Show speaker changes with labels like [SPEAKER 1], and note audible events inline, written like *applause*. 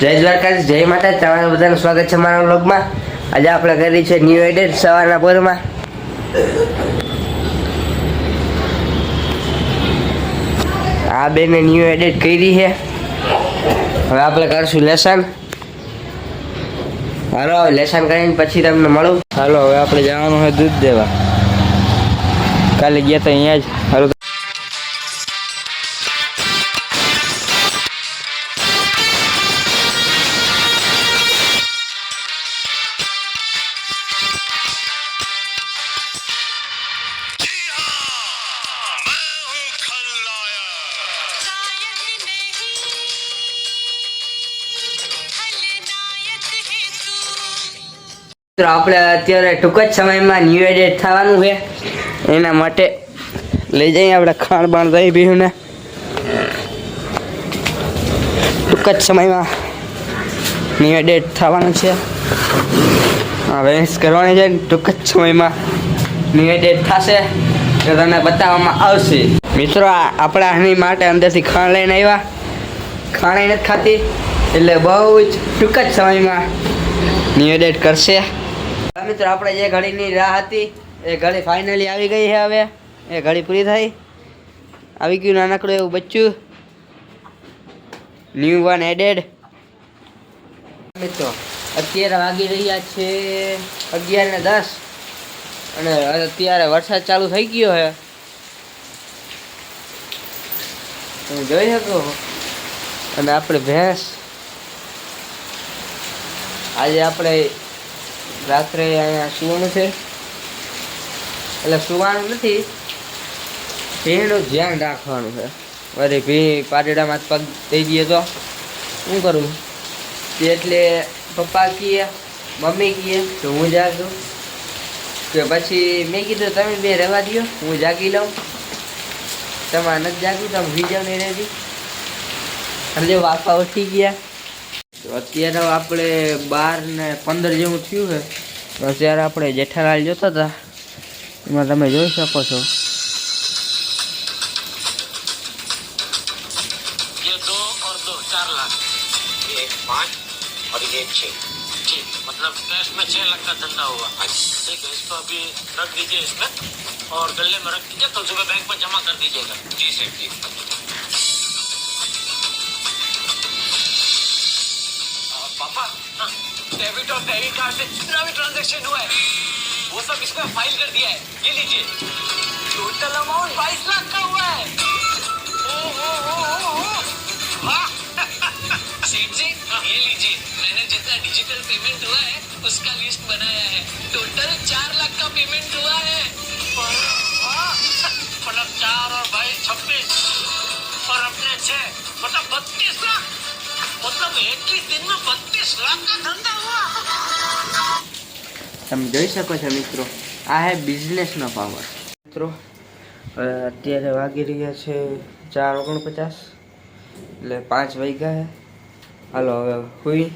[SPEAKER 1] જય દ્વારકાધીશ, જય માતા તમારા બધાનું સ્વાગત છે મારા બ્લોગમાં આજે આપણે કરી છે ન્યૂ એડેડ સવારના પોરમાં. આ બેને ન્યૂ એડેડ કરી છે. હવે આપણે કરશું લેસન હાલો લેસન કરીને પછી તમને મળું.
[SPEAKER 2] હાલો, હવે આપણે જવાનું હોય દૂધ દેવા કાલે ગયા તો અહીંયા જ. હાલો
[SPEAKER 1] તો આપણે અત્યારે ટૂંક જ સમયમાં ન્યૂ એડેટ થવાનું છે. એના માટે લઈ જઈએ આપણે ખાણ બાણ દઈ બીજું ટૂંક જ સમયમાં ન્યૂ એડેટ થવાનું છે. હા વેસ કરવાની છે ટૂંક જ સમયમાં ન્યૂ એડેટ થશે. તો તમને બતાવવામાં આવશે. મિત્રો આપણે આની માટે અંદરથી ખાણ લઈને આવ્યા. ખાણ નથી ખાતી, એટલે બહુ જ ટૂંક જ સમયમાં ન્યૂ એડેટ કરશે. મિત્રો, આપણે જે ઘડીની રાહ હતી, એ ઘડી ફાઇનલી આવી ગઈ છે હવે. એ ઘડી પૂરી થઈ. આવી ગયું નાનકડું એવું બચ્ચું. ન્યૂ વન એડેડ મિત્રો, અત્યારે વાગી રહ્યા છે અગિયાર ને દસ. અને અત્યારે વરસાદ ચાલુ થઈ ગયો છે. તમે જોઈ શકો અને આપણે ભેંસ. આજે આપણે રાત્રે અહીંયા સુવાનું છે. એટલે સુવાનું નથી ભીનું ધ્યાન રાખવાનું છે. અરે ભી પાટડામાં પગ દઈ દઈએ તો શું કરું? એટલે પપ્પા કીએ, મમ્મી કીએ, તો હું જાગું. કે પછી મેં કીધું, તમે બે રહેવા દો હું જાગી લઉં. તમારે નથી જાગ્યું તમે વિજાવ નહીં રહેતી એટલે વાપા ઉઠી ગયા તો અત્યારે આપણે બાર ને પંદર જેવું થયું છે તો અત્યારે આપણે જેઠાલાલ જોતા હતા એમાં તમે જોઈ શકો છો
[SPEAKER 3] ये दो और दो चार लाख ये एक पाँच और ये एक छः ठीक मतलब कैश में छह लाख का धंधा हुआ ठीक है इसको अभी रख दीजिए इसमें और गले में रख दीजिए कल सुबह बैंक में जमा कर दीजिएगा जी सर जी डेबिट और क्रेडिट कार्ड से जितना भी ट्रांजेक्शन हुआ है, वो सब इसमें फ़ाइल कर दिया है। ये लीजिए। टोटल अमाउंट बाईस लाख का हुआ है। वाह! *laughs* सेठ जी, ये लीजिए। मैंने जितना डिजिटल पेमेंट हुआ है, उसका लिस्ट बनाया है। टोटल चार लाख का पेमेंट हुआ है। मतलब चार और भाई छब्बीस। और अपने छह मतलब बत्तीस लाख। मतलब एक ही दिन में बत्तीस लाख का धंधा हुआ
[SPEAKER 1] તમે જોઈ શકો છો મિત્રો આ હે બિઝનેસનો પાવર મિત્રો હવે અત્યારે વાગી રહ્યા છે ચાર ઓગણપચાસ એટલે પાંચ વાગ્યા છે હાલો હવે હુઈ